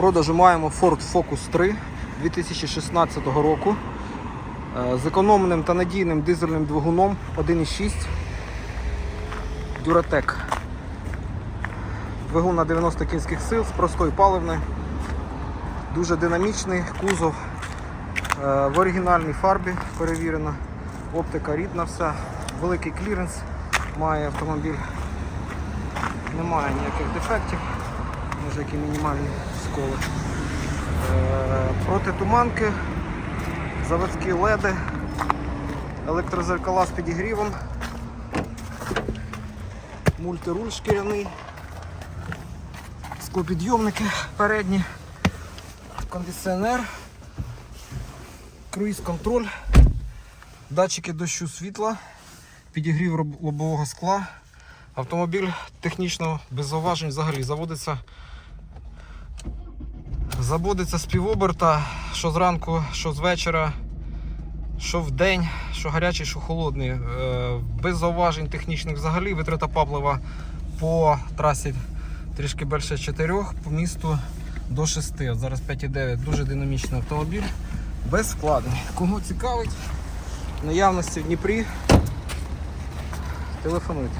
продажу маємо Ford Focus 3 2016 року е, з економним та надійним дизельним двигуном 1.6 Duratec. Двигун на 90 кінських сил з простою паливною. Дуже динамічний кузов е, в оригінальній фарбі перевірено. Оптика рідна вся, великий кліренс має автомобіль. Немає ніяких дефектів, може які мінімальні сколи. Е, Протитуманки, заводські леди, електрозеркала з підігрівом, мультируль шкіряний, склопідйомники передні, кондиціонер, круїз-контроль, датчики дощу світла, підігрів лобового скла. Автомобіль технічно без зауважень взагалі заводиться. Заводиться з півоберта, що зранку, що з вечора, що в день, що гарячий, що холодний. Е, Без зауважень технічних взагалі витрата паплива по трасі трішки більше 4, по місту до 6. От зараз 5,9. Дуже динамічний автомобіль. Без вкладень. Кого цікавить, наявності в Дніпрі, телефонуйте.